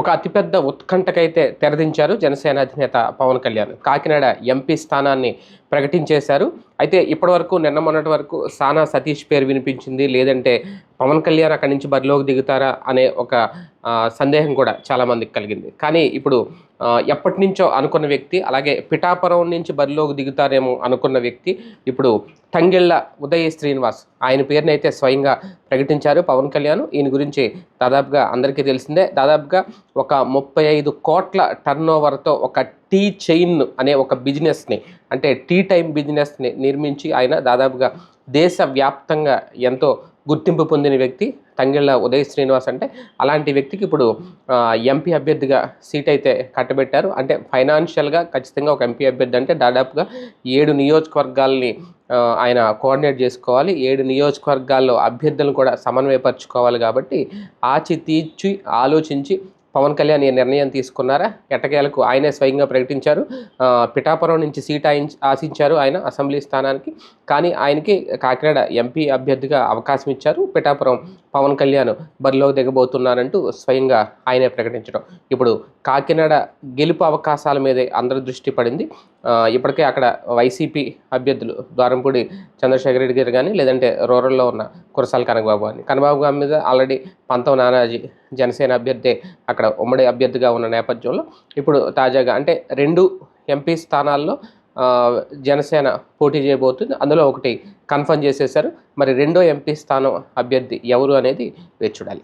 ఒక అతిపెద్ద ఉత్కంఠకైతే తెరదించారు జనసేన అధినేత పవన్ కళ్యాణ్. కాకినాడ ఎంపీ స్థానాన్ని ప్రకటించేశారు. అయితే ఇప్పటివరకు నిన్న మొన్నటి వరకు సానా సతీష్ పేరు వినిపించింది. లేదంటే పవన్ కళ్యాణ్ అక్కడి నుంచి బరిలోకి దిగుతారా అనే ఒక సందేహం కూడా చాలామందికి కలిగింది. కానీ ఇప్పుడు ఎప్పటి నుంచో అనుకున్న వ్యక్తి అలాగే పిఠాపురం నుంచి బరిలోకి దిగుతారేమో అనుకున్న వ్యక్తి ఇప్పుడు తంగెళ్ళ ఉదయ శ్రీనివాస్. ఆయన పేరునైతే స్వయంగా ప్రకటించారు పవన్ కళ్యాణ్. ఈయన గురించి దాదాపుగా అందరికీ తెలిసిందే. దాదాపుగా ఒక ముప్పై ఐదు కోట్ల టర్న్ ఓవర్తో ఒక టీ చైన్ అనే ఒక బిజినెస్ని అంటే టీ టైం బిజినెస్ని నిర్మించి ఆయన దాదాపుగా దేశవ్యాప్తంగా ఎంతో గుర్తింపు పొందిన వ్యక్తి. తంగిళ్ళ ఉదయ్ శ్రీనివాస్ అంటే అలాంటి వ్యక్తికి ఇప్పుడు ఎంపీ అభ్యర్థిగా సీట్ అయితే కట్టబెట్టారు. అంటే ఫైనాన్షియల్గా ఖచ్చితంగా ఒక ఎంపీ అభ్యర్థి అంటే దాదాపుగా ఏడు నియోజకవర్గాల్ని ఆయన కోఆర్డినేట్ చేసుకోవాలి. ఏడు నియోజకవర్గాల్లో అభ్యర్థులను కూడా సమన్వయపరచుకోవాలి కాబట్టి ఆచి తీర్చి ఆలోచించి పవన్ కళ్యాణ్ ఈ నిర్ణయం తీసుకున్నారా? ఎట్టకేలకు ఆయనే స్వయంగా ప్రకటించారు. పిఠాపురం నుంచి సీట్ ఆశించారు ఆయన అసెంబ్లీ స్థానానికి. కానీ ఆయనకి కాకినాడ ఎంపీ అభ్యర్థిగా అవకాశం ఇచ్చారు పిఠాపురం పవన్ కళ్యాణ్. బరిలో దిగబోతున్నారంటూ స్వయంగా ఆయనే ప్రకటించడం. ఇప్పుడు కాకినాడ గెలుపు అవకాశాల మీదే అందరి దృష్టి పడింది. ఇప్పటికే అక్కడ వైసీపీ అభ్యర్థులు ద్వారంపూడి చంద్రశేఖర రెడ్డి గారు కానీ లేదంటే రూరల్లో ఉన్న కురసాల కనకబాబు అని కనబాబు గారి మీద ఆల్రెడీ పంతం నానాజీ జనసేన అభ్యర్థి అక్కడ ఉమ్మడి అభ్యర్థిగా ఉన్న నేపథ్యంలో ఇప్పుడు తాజాగా అంటే రెండు ఎంపీ స్థానాల్లో జనసేన పోటీ చేయబోతుంది. అందులో ఒకటి కన్ఫర్మ్ చేసేశారు. మరి రెండో ఎంపీ స్థానం అభ్యర్థి ఎవరు అనేది వేచి చూడాలి.